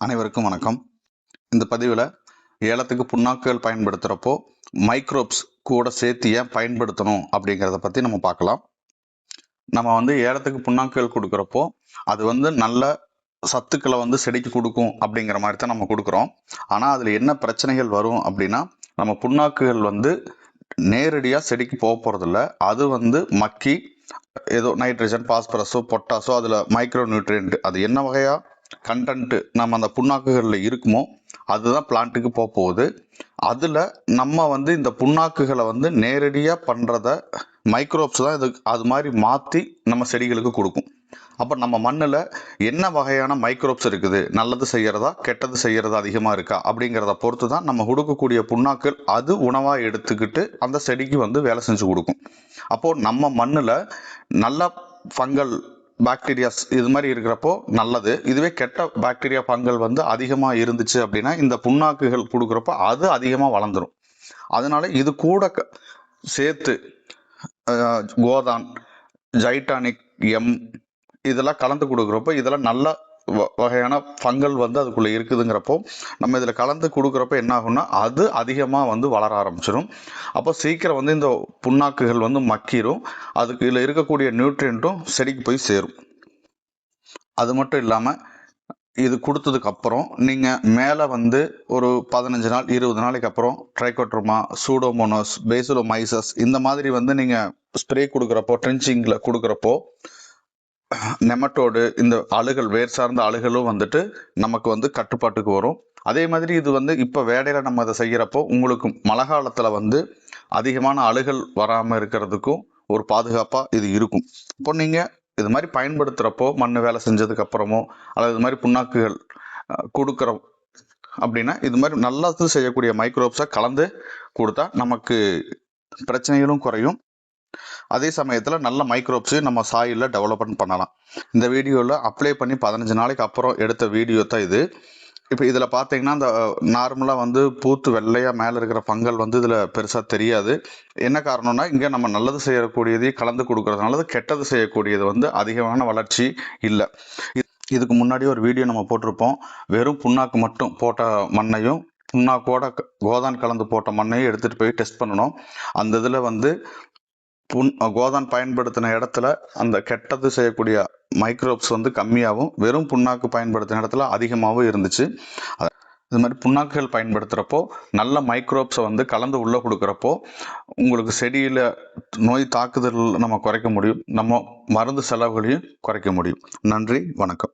அனைவருக்கும் வணக்கம். இந்த பதிவில் ஏலத்துக்கு புண்ணாக்குகள் பயன்படுத்துகிறப்போ மைக்ரோப்ஸ் கூட சேர்த்து ஏன் பயன்படுத்தணும் அப்படிங்கிறத பற்றி நம்ம பார்க்கலாம். நம்ம வந்து ஏலத்துக்கு புண்ணாக்குகள் கொடுக்குறப்போ அது வந்து நல்ல சத்துக்களை வந்து செடிக்கு கொடுக்கும் அப்படிங்கிற மாதிரி தான் நம்ம கொடுக்குறோம். ஆனால் அதில் என்ன பிரச்சனைகள் வரும் அப்படின்னா நம்ம புண்ணாக்குகள் வந்து நேரடியாக செடிக்கு போக போகிறதில்ல அது வந்து மக்கி ஏதோ நைட்ரஜன் பாஸ்பரஸோ பொட்டாஸோ அதில் மைக்ரோ நியூட்ரியன்ட் அது என்ன வகையாக கண்டன்ட்டு நம்ம அந்த புண்ணாக்குகளில் இருக்குமோ அதுதான் பிளான்ட்டுக்கு போக போகுது. அதில் நம்ம வந்து இந்த புண்ணாக்குகளை வந்து நேரடியாக பண்ணுறத மைக்ரோப்ஸ் தான் இது அது மாதிரி மாற்றி நம்ம செடிகளுக்கு கொடுக்கும். அப்போ நம்ம மண்ணில் என்ன வகையான மைக்ரோப்ஸ் இருக்குது? நல்லது செய்கிறதா கெட்டது செய்கிறதா அதிகமாக இருக்கா? அப்படிங்கிறத பொறுத்து தான் நம்ம கொடுக்கக்கூடிய புண்ணாக்கள் அது உணவாக எடுத்துக்கிட்டு அந்த செடிக்கு வந்து வேலை செஞ்சு கொடுக்கும். அப்போது நம்ம மண்ணில் நல்ல ஃபங்கல் பாக்டீரியாஸ் இது மாதிரி இருக்கிறப்போ நல்லது. இதுவே கெட்ட பாக்டீரியா பங்கல் வந்து அதிகமாக இருந்துச்சு அப்படின்னா இந்த புண்ணாக்குகள் கொடுக்குறப்போ அது அதிகமாக வளர்ந்துடும் அதனால இது கூட க- சேர்த்து கோதான் ஜைட்டானிக் எம் இதெல்லாம் கலந்து கொடுக்குறப்போ இதெல்லாம் நல்லா வகையான ஃபங்கல் வந்து அதுக்குள்ளே இருக்குதுங்கிறப்போ நம்ம இதில் கலந்து கொடுக்குறப்ப என்ன ஆகும்னா அது அதிகமாக வந்து வளர ஆரம்பிச்சிடும் அப்போ சீக்கிரம் வந்து இந்த புண்ணாக்குகள் வந்து மக்கிரும். அதுக்கு இதில் இருக்கக்கூடிய நியூட்ரியண்ட்டும் செடிக்கு போய் சேரும். அது மட்டும் இல்லாமல் இது கொடுத்ததுக்கு அப்புறம் நீங்கள் மேலே வந்து ஒரு பதினஞ்சு நாள் இருபது நாளைக்கு அப்புறம் ட்ரைகோட்ரோமா சூடோமோனோஸ் பேசுலோமைசஸ் இந்த மாதிரி வந்து நீங்கள் ஸ்ப்ரே கொடுக்குறப்போ ட்ரென்ச்சிங்கில் கொடுக்குறப்போ நெமட்டோடு இந்த அழுகல் வேர் சார்ந்த அழுகலும் வந்துட்டு நமக்கு வந்து கட்டுப்பாட்டுக்கு வரும். அதே மாதிரி இது வந்து இப்போ வேடையில் நம்ம அதை செய்கிறப்போ உங்களுக்கு மழை காலத்தில் வந்து அதிகமான அழுகல் வராமல் இருக்கிறதுக்கும் ஒரு பாதுகாப்பாக இது இருக்கும். இப்போ நீங்கள் இது மாதிரி பயன்படுத்துகிறப்போ மண் வேலை செஞ்சதுக்கு அப்புறமோ அல்லது இது மாதிரி புண்ணாக்குகள் கொடுக்குற அப்படின்னா இது மாதிரி நல்லது செய்யக்கூடிய மைக்ரோப்ஸை கலந்து கொடுத்தா நமக்கு பிரச்சனைகளும் குறையும். அதே சமயத்தில் நல்ல மைக்ரோப்ஸையும் நம்ம சாயிலில் டெவலப்மெண்ட் பண்ணலாம். இந்த வீடியோவில் அப்ளை பண்ணி பதினஞ்சு நாளைக்கு அப்புறம் எடுத்த வீடியோ தான் இது. இப்போ இதில் பார்த்தீங்கன்னா இந்த நார்மலாக வந்து பூத்து வெள்ளையாக மேலே இருக்கிற ஃபங்கல் வந்து இதில் பெருசாக தெரியாது. என்ன காரணம்னா இங்கே நம்ம நல்லது செய்யக்கூடியதையும் கலந்து கொடுக்கறதுனால கெட்டது செய்யக்கூடியது வந்து அதிகமான வளர்ச்சி இல்லை. இதுக்கு முன்னாடி ஒரு வீடியோ நம்ம போட்டிருப்போம். வெறும் புண்ணாக்கு மட்டும் போட்ட மண்ணையும் புண்ணாக்கோட கோதான் கலந்து போட்ட மண்ணையும் எடுத்துகிட்டு போய் டெஸ்ட் பண்ணணும். அந்த இதில் வந்து புண் கோதான் பயன்படுத்தின இடத்துல அந்த கெட்டது செய்யக்கூடிய மைக்ரோப்ஸ் வந்து கம்மியாகவும் வெறும் புண்ணாக்கு பயன்படுத்தின இடத்துல அதிகமாகவும் இருந்துச்சு. இது மாதிரி புண்ணாக்குகள் பயன்படுத்துகிறப்போ நல்ல மைக்ரோப்ஸை வந்து கலந்து உள்ளே கொடுக்குறப்போ உங்களுக்கு செடியில் நோய் தாக்குதல் நம்ம குறைக்க முடியும். நம்ம மருந்து செலவுகளையும் குறைக்க முடியும். நன்றி வணக்கம்.